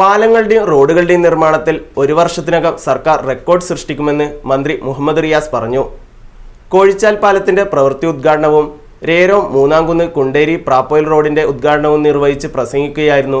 പാലങ്ങളുടെയും റോഡുകളുടെയും നിർമ്മാണത്തിൽ ഒരു വർഷത്തിനകം സർക്കാർ റെക്കോർഡ് സൃഷ്ടിക്കുമെന്ന് മന്ത്രി മുഹമ്മദ് റിയാസ് പറഞ്ഞു. കോഴിച്ചാൽ പാലത്തിന്റെ പ്രവൃത്തി ഉദ്ഘാടനവും രേരോ മൂന്നാംകുന്ന് കുണ്ടേരി പ്രാപ്പോയിൽ റോഡിന്റെ ഉദ്ഘാടനവും നിർവഹിച്ച് പ്രസംഗിക്കുകയായിരുന്നു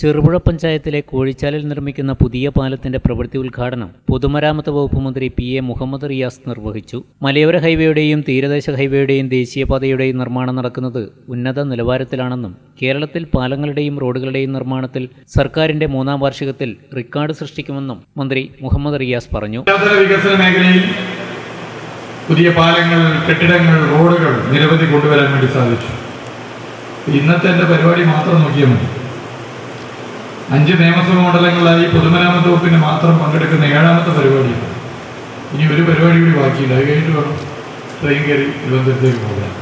ചെറുപുഴ പഞ്ചായത്തിലെ കോഴിച്ചാലിൽ നിർമ്മിക്കുന്ന പുതിയ പാലത്തിന്റെ പ്രവൃത്തി ഉദ്ഘാടനം പൊതുമരാമത്ത് വകുപ്പ് മന്ത്രി പി എ മുഹമ്മദ് റിയാസ് നിർവഹിച്ചു. മലയോര ഹൈവേയുടെയും തീരദേശ ഹൈവേയുടെയും ദേശീയപാതയുടെയും നിർമ്മാണം നടക്കുന്നത് ഉന്നത നിലവാരത്തിലാണെന്നും കേരളത്തിൽ പാലങ്ങളുടെയും റോഡുകളുടെയും നിർമ്മാണത്തിൽ സർക്കാരിന്റെ മൂന്നാം വാർഷികത്തിൽ റെക്കോർഡ് സൃഷ്ടിക്കുമെന്നും മന്ത്രി മുഹമ്മദ് റിയാസ് പറഞ്ഞു. വികസന മേഖലയിൽ പുതിയ പാലങ്ങൾ കെട്ടിടങ്ങൾ റോഡുകൾ നിരവധി കൊണ്ടുവരാൻ വേണ്ടി സാധിച്ചു. ഇന്നത്തെ പരിപാടി മാത്രം നോക്കിയാൽ മതി. അഞ്ച് നിയമസഭാ മണ്ഡലങ്ങളിലായി പൊതുമരാമത്ത് വകുപ്പിന് മാത്രം പങ്കെടുക്കുന്ന ഏഴാമത്തെ പരിപാടിയാണ്. ഇനി ഒരു പരിപാടി കൂടി ബാക്കിയില്ല അത് കഴിഞ്ഞിട്ട് വേണം ട്രെയിൻ കയറി തിരുവനന്തപുരത്തേക്ക് പോകാൻ.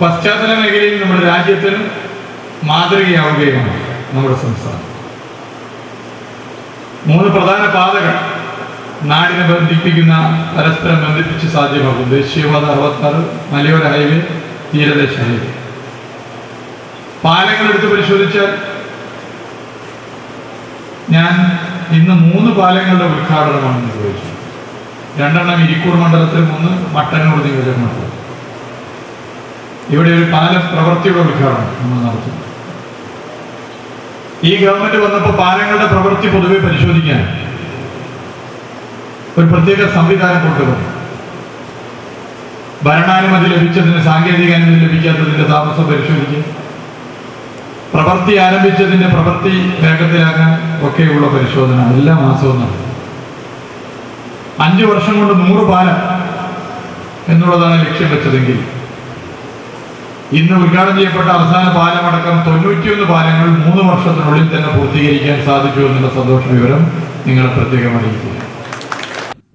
പശ്ചാത്തല മേഖലയിൽ നമ്മുടെ രാജ്യത്തിന് മാതൃകയാവുകയാണ് നമ്മുടെ സംസ്ഥാനം. മൂന്ന് പ്രധാന പാതകൾ നാടിനെ ബന്ധിപ്പിക്കുന്ന പരസ്പരം ബന്ധിപ്പിച്ച് സാധ്യമാക്കും ദേശീയപാത അറുപത്താറ് മലയോര ഹൈവേ തീരദേശ ഹൈവേ. പാലങ്ങൾ എടുത്ത് പരിശോധിച്ചാൽ ഞാൻ ഇന്ന് മൂന്ന് പാലങ്ങളുടെ ഉദ്ഘാടനമാണ് നിർവഹിച്ചത്. രണ്ടെണ്ണം ഇരിക്കൂർ മണ്ഡലത്തിൽ മൂന്ന് മട്ടന്നൂർ നിയോജക മണ്ഡലം ഇവിടെ ഒരു പാലം പ്രവൃത്തിയുടെ ഉദ്ഘാടനം നമ്മൾ നടത്തുന്നു ഈ ഗവൺമെന്റ് വന്നപ്പോൾ പാലങ്ങളുടെ പ്രവൃത്തി പൊതുവെ പരിശോധിക്കാൻ ഒരു പ്രത്യേക സംവിധാനം കൊണ്ടുവന്നു. ഭരണാനുമതി ലഭിച്ചതിന് സാങ്കേതിക അനുമതി ലഭിക്കാത്തതിന്റെ താമസം പരിശോധിക്കും. പ്രവൃത്തി ആരംഭിച്ചതിന്റെ പ്രവൃത്തി വേഗത്തിലാക്കാൻ ഒക്കെയുള്ള പരിശോധന എല്ലാ മാസവും നടക്കും. വർഷം കൊണ്ട് നൂറ് പാലം എന്നുള്ളതാണ് ലക്ഷ്യം വെച്ചതെങ്കിൽ ഇന്ന് ഉദ്ഘാടനം ചെയ്യപ്പെട്ട അവസാന പാലമടക്കം തൊണ്ണൂറ്റിയൊന്ന് പാലങ്ങൾ മൂന്ന് വർഷത്തിനുള്ളിൽ തന്നെ പൂർത്തീകരിക്കാൻ സാധിച്ചു എന്നുള്ള സന്തോഷ വിവരം നിങ്ങളെ പ്രത്യേകം അറിയിക്കുക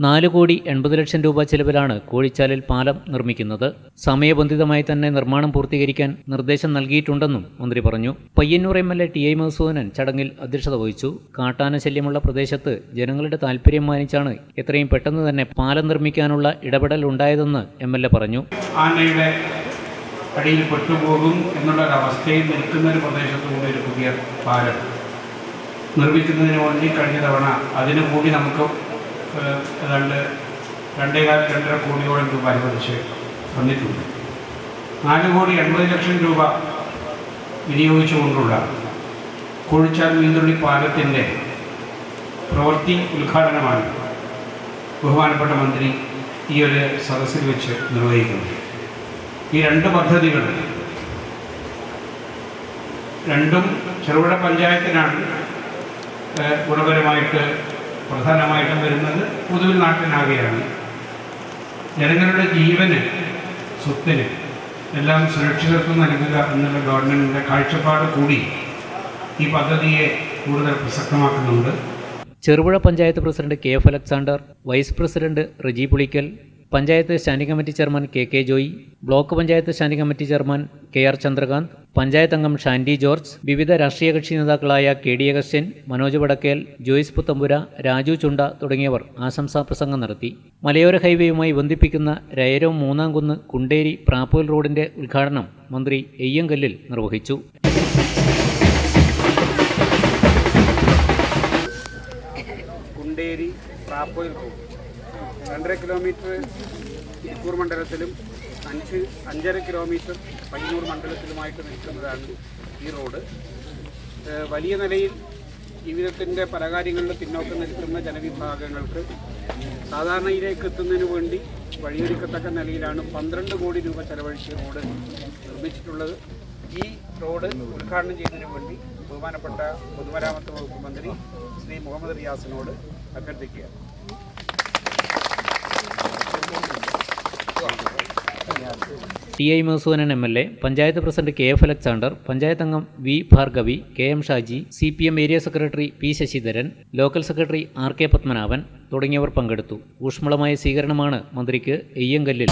നാല് കോടി എൺപത് ലക്ഷം രൂപ ചെലവിലാണ് കോഴിച്ചാലിൽ പാലം നിർമ്മിക്കുന്നത്. സമയബന്ധിതമായി തന്നെ നിർമ്മാണം പൂർത്തീകരിക്കാൻ നിർദ്ദേശം നൽകിയിട്ടുണ്ടെന്നും മന്ത്രി പറഞ്ഞു. Payyanur M L A T I Madhusoodanan ചടങ്ങിൽ അധ്യക്ഷത വഹിച്ചു. കാട്ടാന ശല്യമുള്ള പ്രദേശത്ത് ജനങ്ങളുടെ താല്പര്യം മാനിച്ചാണ് എത്രയും പെട്ടെന്ന് തന്നെ പാലം നിർമ്മിക്കാനുള്ള ഇടപെടൽ ഉണ്ടായതെന്ന് എം എൽ എ പറഞ്ഞു. ആനയുടെ അടിയിൽ പെട്ടുപോകും എന്നുള്ള ഒരു അവസ്ഥയിൽ നിൽക്കുന്ന ഒരു പ്രദേശത്തുകൂടി ഒരു പുതിയ പാലം. നിർമ്മിക്കുന്നതിന് വേണ്ടി കഴിഞ്ഞ തവണ അതിനു കൂടി നമുക്ക് ഏതാണ്ട് രണ്ടേകാൽ രണ്ടര കോടിയോളം രൂപ അനുവദിച്ച് തന്നിട്ടുണ്ട് നാല് കോടി എൺപത് ലക്ഷം രൂപ വിനിയോഗിച്ചുകൊണ്ടുള്ള കുഴിച്ചാൽ മീന്തുള്ളി പാലത്തിന്റെ പ്രവൃത്തി ഉദ്ഘാടനമാണ് ബഹുമാനപ്പെട്ട മന്ത്രി ഈ ഒരു സദസ്സിൽ വെച്ച് നിർവഹിക്കുന്നത്. ഈ രണ്ട് പദ്ധതികൾ രണ്ടും ചെറുപുഴ പഞ്ചായത്തിനാണ് ഗുണപരമായിട്ട് പ്രധാനമായിട്ടും വരുന്നത് പൊതുവിൽ നാട്ടിനാകെയാണ് ജനങ്ങളുടെ ജീവന് സ്വത്തിന് എല്ലാം സുരക്ഷിതത്വം നൽകുക എന്നുള്ള ഗവൺമെന്റിന്റെ കാഴ്ചപ്പാട് കൂടി ഈ പദ്ധതിയെ കൂടുതൽ പ്രസക്തമാക്കുന്നുണ്ട്. Cherupuzha panchayat president K F Alexander vice president Reji Pulickal panchayat standing committee chairman K K Joy block panchayat standing committee chairman K R Chandrakanth panchayat അംഗം ഷാൻഡി ജോർജ് വിവിധ രാഷ്ട്രീയ കക്ഷി നേതാക്കളായ കെ ഡി അഗസ്റ്റ്യൻ മനോജ് വടക്കേൽ ജോയിസ് പുത്തമ്പുര രാജു ചുണ്ട തുടങ്ങിയവർ ആശംസാ പ്രസംഗം നടത്തി. മലയോര ഹൈവേയുമായി ബന്ധിപ്പിക്കുന്ന രയരോ മൂന്നാംകുന്ന് കുണ്ടേരി പ്രാപ്പൂൽ റോഡിന്റെ ഉദ്ഘാടനം മന്ത്രി എയ്യങ്കല്ലിൽ നിർവഹിച്ചു. കുണ്ടേരി പ്രാപ്പൂൽ റോഡ്. രണ്ടര കിലോമീറ്റർ തിരുപ്പൂർ മണ്ഡലത്തിലും അഞ്ച് അഞ്ചര കിലോമീറ്റർ പയ്യന്നൂർ മണ്ഡലത്തിലുമായിട്ട് നിൽക്കുന്നതാണ് ഈ റോഡ്. വലിയ നിലയിൽ ജീവിതത്തിന്റെ പല കാര്യങ്ങളിലും പിന്നോക്കം നിൽക്കുന്ന ജനവിഭാഗങ്ങൾക്ക് സാധാരണയിലേക്ക് എത്തുന്നതിന് വേണ്ടി വഴിയൊരുക്കത്തക്ക നിലയിലാണ് പന്ത്രണ്ട് കോടി രൂപ ചെലവഴിച്ച് റോഡ് നിർമ്മിച്ചിട്ടുള്ളത്. ഈ റോഡ് ഉദ്ഘാടനം ചെയ്യുന്നതിന് വേണ്ടി ബഹുമാനപ്പെട്ട പൊതുമരാമത്ത് വകുപ്പ് മന്ത്രി ശ്രീ മുഹമ്മദ് റിയാസിനോട് അഭ്യർത്ഥിക്കുക T I Madhusoodanan M L A panchayat president K F Alexander panchayat അംഗം V Bhargavi K M Shaji C P M area secretary P Sasidharan local secretary R K Padmanabhan തുടങ്ങിയവർ പങ്കെടുത്തു. ഊഷ്മളമായ സ്വീകരണമാണ് മന്ത്രിക്ക് എയ്യങ്കല്ലിൽ